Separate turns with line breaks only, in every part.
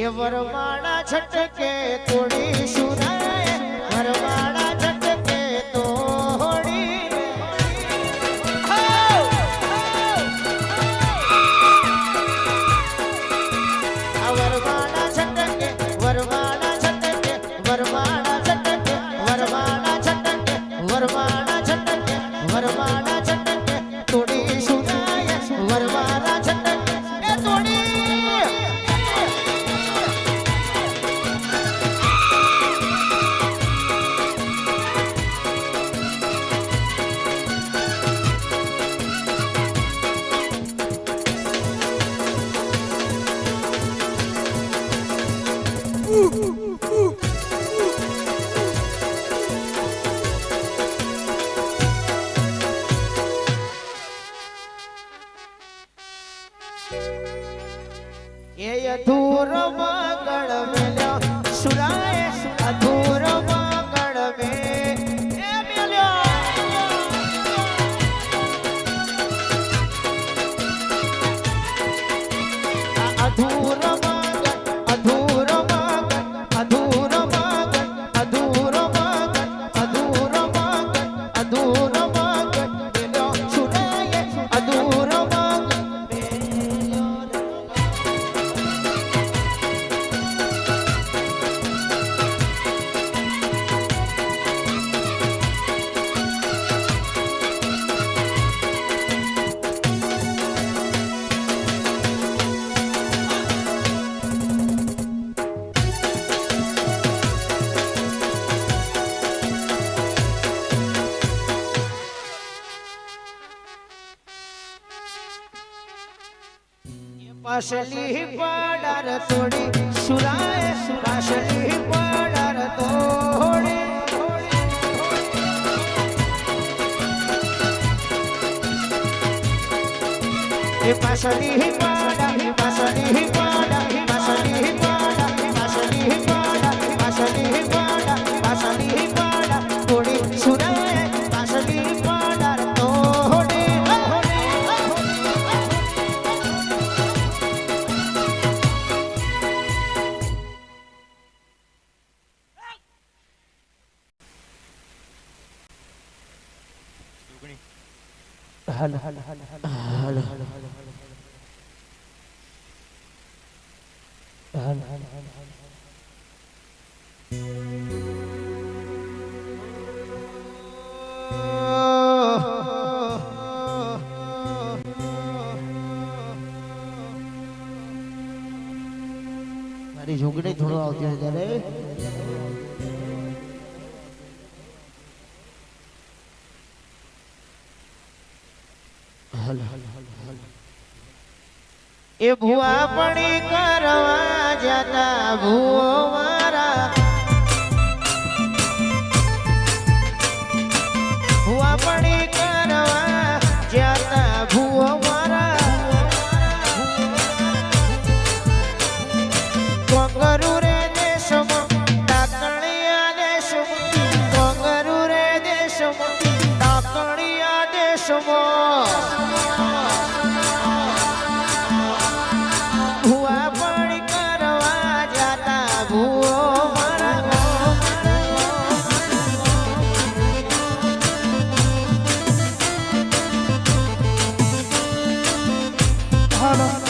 એ વરમાળા છટકે તોડીશું ધૂર पाशली पाडार तोडी सुराय पाशली पाडार तोडी. पाशली पाडा पाशली पाडा.
હાલો. હાલો. હાલો.
મારી જોગણી થોડો આવતી ત્યારે. એ ભુવા પડી કરવા જતા ભુવો મારા. ભુવા પડી કરવા જતા ભુવો Havana.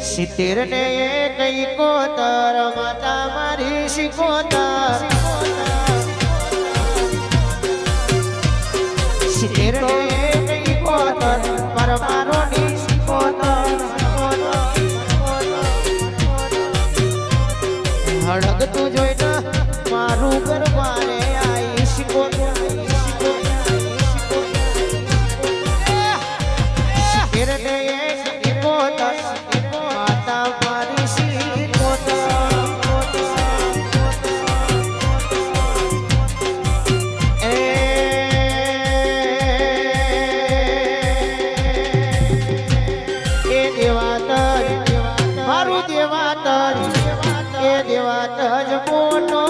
સિત્તેર ને કઈ કોતર માતા મારી શિકોતર સિત્તેર ને કઈ કોતર પરમારો ની શિકોતર હળગતું જોઈને મારું ગરબાને મારું દેવાતર એ દેવાતર મોટો